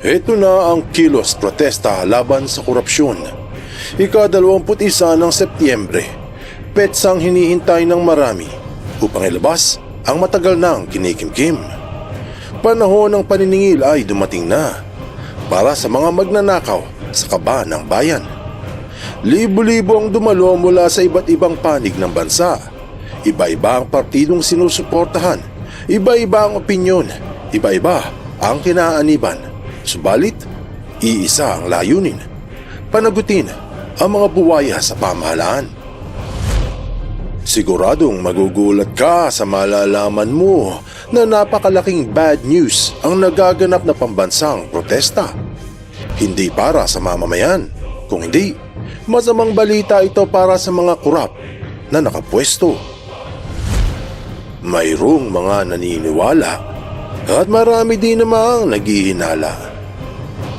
Ito na ang kilos protesta laban sa korupsyon. Ika-21 ng Setyembre, petsang hinihintay ng marami upang ilabas ang matagal nang kinikimkim. Panahon ng paniningil ay dumating na para sa mga magnanakaw sa kaba ng bayan. Libo-libo ang dumalo mula sa iba't ibang panig ng bansa. Iba-iba ang partidong sinusuportahan. Iba-iba ang opinyon. Iba-iba ang kinaaniban. Subalit, iisa ang layunin. Panagutin ang mga buwaya sa pamahalaan. Siguradong magugulat ka sa malalaman mo na napakalaking bad news ang nagaganap na pambansang protesta. Hindi para sa mamamayan, kung hindi, masamang balita ito para sa mga kurap na nakapwesto. Mayroong mga naniniwala at marami din namang naghihinala.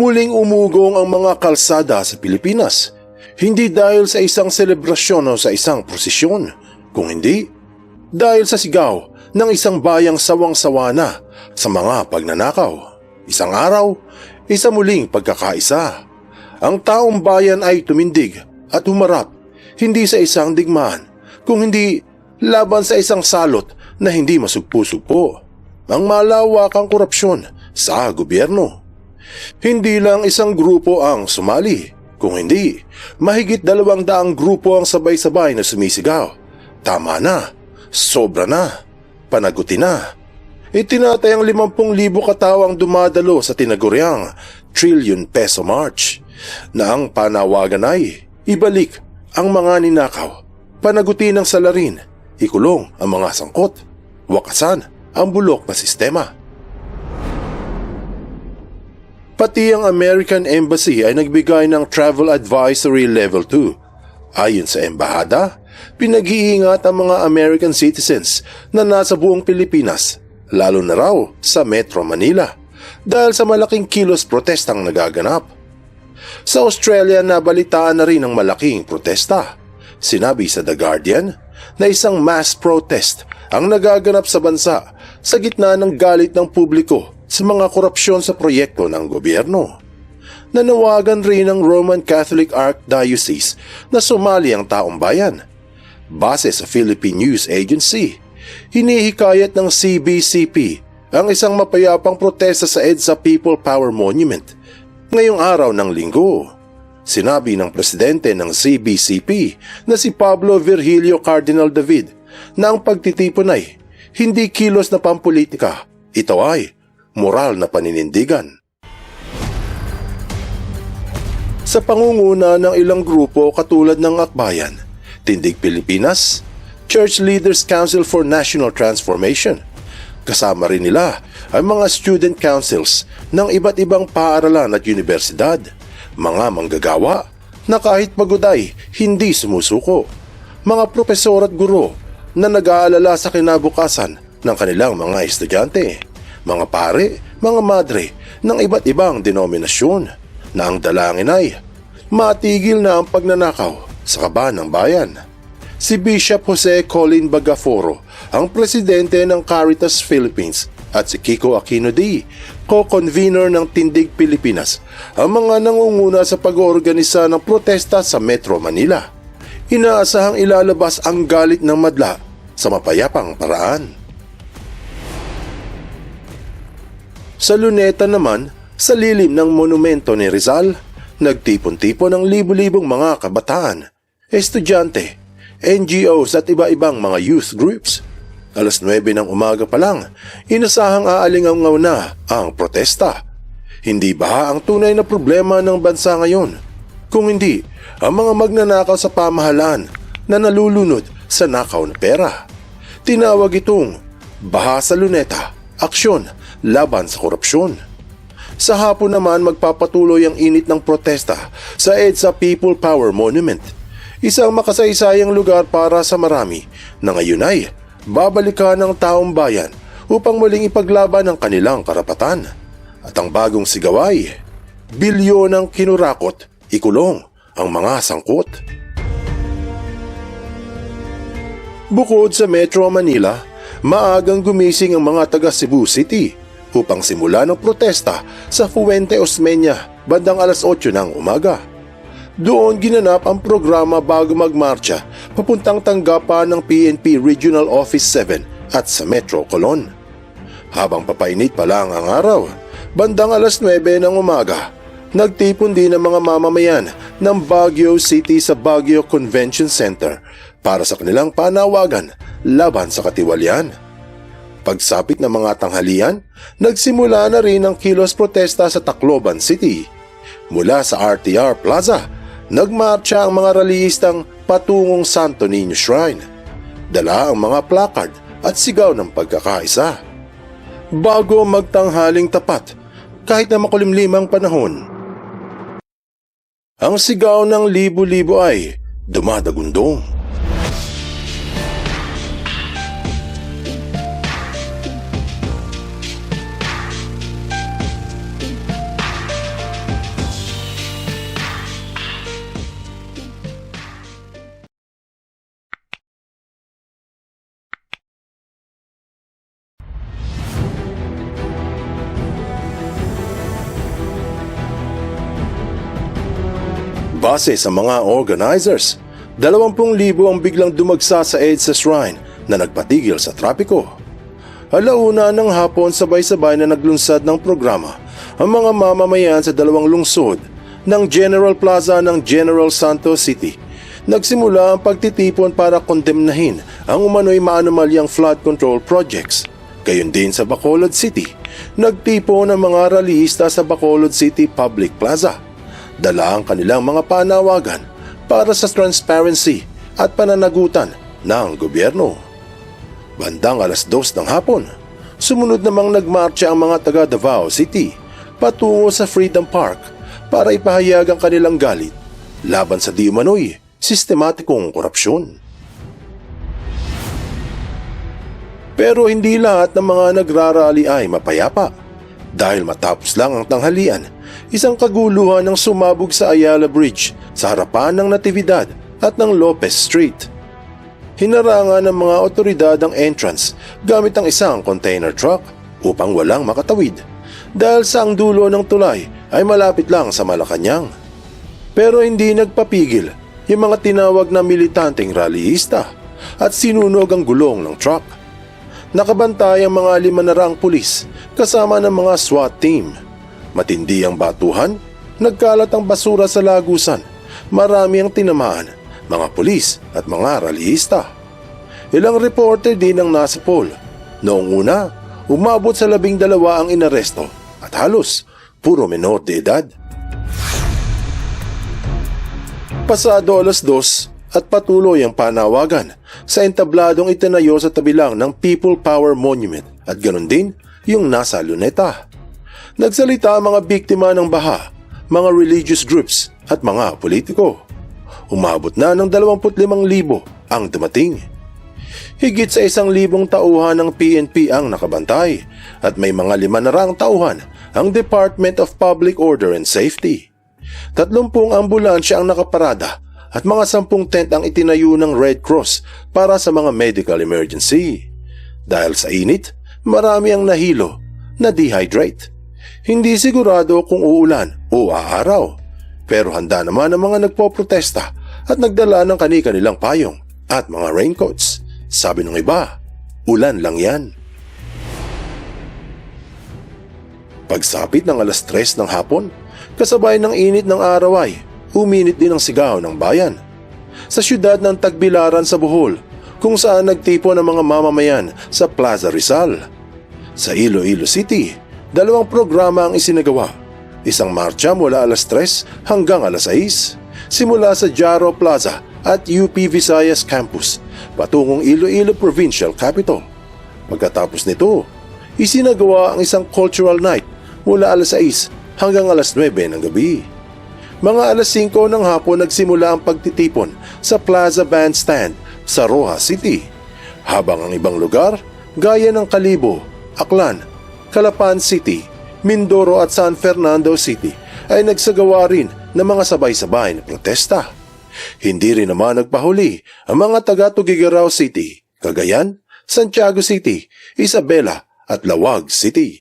Muling umugong ang mga kalsada sa Pilipinas. Hindi dahil sa isang selebrasyon o sa isang prosesyon, kung hindi dahil sa sigaw ng isang bayang sawang-sawa na sa mga pagnanakaw. Isang araw, isa muling pagkakaisa. Ang taong bayan ay tumindig at humarap hindi sa isang digmaan, kung hindi laban sa isang salot na hindi masugpo-sugpo. Ang malawakang korupsyon sa gobyerno. Hindi lang isang grupo ang sumali, kung hindi, mahigit dalawang daang grupo ang sabay-sabay na sumisigaw. Tama na, sobra na, panaguti na. Itinatayang 50,000 katawang dumadalo sa tinaguriang trillion peso march na ang panawagan ay ibalik ang mga ninakaw, panaguti ng salarin, ikulong ang mga sangkot, wakasan ang bulok na sistema. Pati ang American Embassy ay nagbigay ng Travel Advisory Level 2. Ayon sa embahada, pinag-iingat ang mga American citizens na nasa buong Pilipinas, lalo na raw sa Metro Manila, dahil sa malaking kilos protestang nagaganap. Sa Australia, nabalitaan na rin ang malaking protesta. Sinabi sa The Guardian na isang mass protest ang nagaganap sa bansa sa gitna ng galit ng publiko sa mga korupsyon sa proyekto ng gobyerno. Nanawagan rin ng Roman Catholic Archdiocese na sumali ang taong bayan. Base sa Philippine News Agency, hinihikayat ng CBCP ang isang mapayapang protesta sa EDSA People Power Monument ngayong araw ng linggo. Sinabi ng presidente ng CBCP na si Pablo Virgilio Cardinal David na ang pagtitipon ay hindi kilos na pampolitika. Ito ay moral na paninindigan. Sa pangunguna ng ilang grupo katulad ng Akbayan, Tindig Pilipinas, Church Leaders Council for National Transformation, kasama rin nila ang mga student councils ng iba't ibang paaralan at universidad, mga manggagawa na kahit pagod ay hindi sumusuko, mga propesor at guro na nag-aalala sa kinabukasan ng kanilang mga estudyante mga pare, mga madre ng iba't ibang denominasyon na ang dalangin ay matigil na ang pagnanakaw sa kaba ng bayan. Si Bishop Jose Colin Bagaforo ang presidente ng Caritas Philippines at si Kiko Aquino D, co-convener ng Tindig Pilipinas, ang mga nangunguna sa pag-oorganisa ng protesta sa Metro Manila. Inaasahang ilalabas ang galit ng madla sa mapayapang paraan. Sa luneta naman, sa lilim ng monumento ni Rizal, nagtipon-tipon ang libu-libong mga kabataan, estudyante, NGOs at iba-ibang mga youth groups. Alas 9 ng umaga pa lang, inasahang aalingaw na ang protesta. Hindi ba ang tunay na problema ng bansa ngayon? Kung hindi, ang mga magnanakaw sa pamahalaan na nalulunod sa nakaw na pera. Tinawag itong Baha sa Luneta aksyon laban sa korupsyon. Sa hapon naman magpapatuloy ang init ng protesta sa EDSA People Power Monument. Isang makasaysayang lugar para sa marami na ngayon ay babalikan ng taong bayan upang muling ipaglaban ang kanilang karapatan. At ang bagong sigaw ay, bilyon ng kinurakot, ikulong ang mga sangkot. Bukod sa Metro Manila, maagang gumising ang mga taga Cebu City upang simula ng protesta sa Fuente Osmeña bandang alas 8 ng umaga. Doon ginanap ang programa bago magmarcha papuntang tanggapan ng PNP Regional Office 7 at sa Metro Colon. Habang papainit pa lang ang araw, bandang alas 9 ng umaga, nagtipon din ang mga mamamayan ng Baguio City sa Baguio Convention Center para sa kanilang panawagan laban sa katiwalian. Pagsapit ng mga tanghalian, nagsimula na rin ang kilos protesta sa Tacloban City. Mula sa RTR Plaza, nagmarcha ang mga rallyistang patungong Santo Niño Shrine. Dala ang mga placard at sigaw ng pagkakaisa. Bago magtanghaling tapat, kahit na makulimlimang panahon, ang sigaw ng libo-libo ay dumadagundong. Base sa mga organizers, 20,000 ang biglang dumagsa sa EDSA Shrine na nagpatigil sa trapiko. Alauna ng hapon sabay-sabay na naglunsad ng programa ang mga mamamayan sa dalawang lungsod ng General Plaza ng General Santos City. Nagsimula ang pagtitipon para kondemnahin ang umano'y maanumalyang flood control projects. Gayon din sa Bacolod City, nagtipon ang mga rallyista sa Bacolod City Public Plaza dala ang kanilang mga panawagan para sa transparency at pananagutan ng gobyerno. Bandang alas dos ng hapon, sumunod namang nagmarcha ang mga taga Davao City patungo sa Freedom Park para ipahayag ang kanilang galit laban sa di umano'y sistematikong korupsyon. Pero hindi lahat ng mga nagrarally ay mapayapa. Dahil matapos lang ang tanghalian, isang kaguluhan ang sumabog sa Ayala Bridge sa harapan ng Natividad at ng Lopez Street. Hinarangan ng mga otoridad ang entrance gamit ang isang container truck upang walang makatawid dahil sa ang dulo ng tulay ay malapit lang sa Malacanang. Pero hindi nagpapigil yung mga tinawag na militanteng rallyista at sinunog ang gulong ng truck. Nakabantay ang mga lima na raang pulis kasama ng mga SWAT team. Matindi ang batuhan, nagkalat ang basura sa lagusan, marami ang tinamaan, mga pulis at mga rallyista. Ilang reporter din ang nasa poll. Noong una, umabot sa labing dalawa ang inaresto at halos puro menor de edad. Pasado alas dos at patuloy ang panawagan sa entabladong itinayo sa tabi lang ng People Power Monument at ganun din yung nasa luneta. Nagsalita ang mga biktima ng baha, mga religious groups at mga politiko. Umabot na ng 25,000 ang dumating. Higit sa isang libong tauhan ng PNP ang nakabantay at may mga lima na rang tauhan ang Department of Public Order and Safety. Tatlumpung ambulansya ang nakaparada at mga sampung tent ang itinayo ng Red Cross para sa mga medical emergency. Dahil sa init, marami ang nahilo na dehydrate. Hindi sigurado kung uulan o aaraw. Pero handa naman ang mga nagpoprotesta at nagdala ng kani-kanilang payong at mga raincoats. Sabi ng iba, ulan lang yan. Pagsapit ng alas tres ng hapon, kasabay ng init ng araw ay uminit din ang sigaw ng bayan. Sa siyudad ng Tagbilaran sa Bohol, kung saan nagtipon ang mga mamamayan sa Plaza Rizal. Sa Iloilo City, dalawang programa ang isinagawa. Isang marcha mula alas 3 hanggang alas 6, simula sa Jaro Plaza at UP Visayas Campus, patungong Iloilo Provincial Capital. Pagkatapos nito, isinagawa ang isang cultural night mula alas 6 hanggang alas 9 ng gabi. Mga alas 5 ng hapon nagsimula ang pagtitipon sa Plaza Bandstand sa Rojas City. Habang ang ibang lugar, gaya ng Kalibo, Aklan, Calapan City, Mindoro at San Fernando City ay nagsagawa rin ng mga sabay-sabay na protesta. Hindi rin naman nagpahuli ang mga taga Tugigaraw City, Cagayan, Santiago City, Isabela at Lawag City.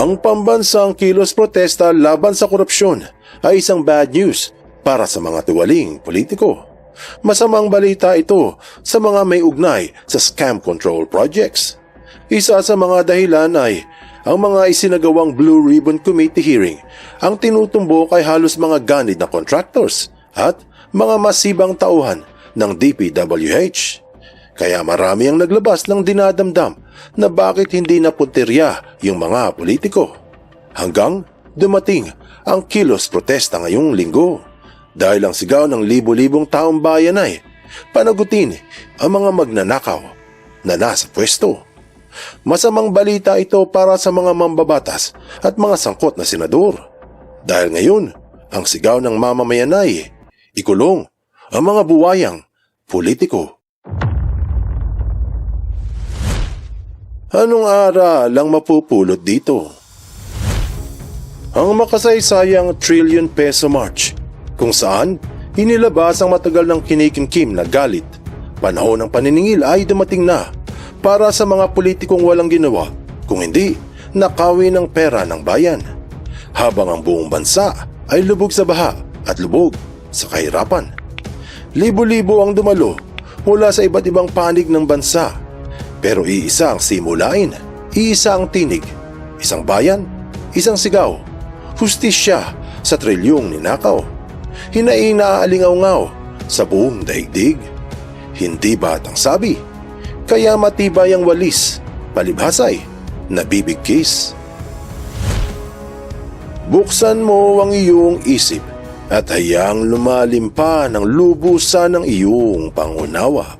Ang pambansang kilos protesta laban sa korupsyon ay isang bad news para sa mga tuwaling politiko. Masamang balita ito sa mga may ugnay sa scam control projects. Isa sa mga dahilan ay ang mga isinagawang Blue Ribbon Committee hearing ang tinutumbok ay halos mga ganid na contractors at mga masibang tauhan ng DPWH. Kaya marami ang naglabas ng dinadamdam na bakit hindi napuntirya yung mga politiko. Hanggang dumating ang kilos protesta ngayong linggo. Dahil ang sigaw ng libo-libong taong bayan ay panagutin ang mga magnanakaw na nasa pwesto. Masamang balita ito para sa mga mambabatas at mga sangkot na senador. Dahil ngayon, ang sigaw ng mamamayan ay ikulong ang mga buwayang politiko. Anong aral ang mapupulot dito? Ang makasaysayang trillion peso march kung saan inilabas ang matagal ng kinikimkim na galit. Panahon ng paniningil ay dumating na para sa mga politikong walang ginawa kung hindi nakawi ng pera ng bayan. Habang ang buong bansa ay lubog sa baha at lubog sa kahirapan. Libo-libo ang dumalo mula sa iba't ibang panig ng bansa. Pero iisa ang simulain, iisa ang tinig, isang bayan, isang sigaw, hustisya sa trilyong ninakaw. Hinaing naaalingaw-ngaw sa buong daigdig. Hindi batang sabi, kaya matibay ang walis, palibhasay, nabibigkis. Buksan mo ang iyong isip at hayang lumalim pa ng lubusan ng iyong pangunawa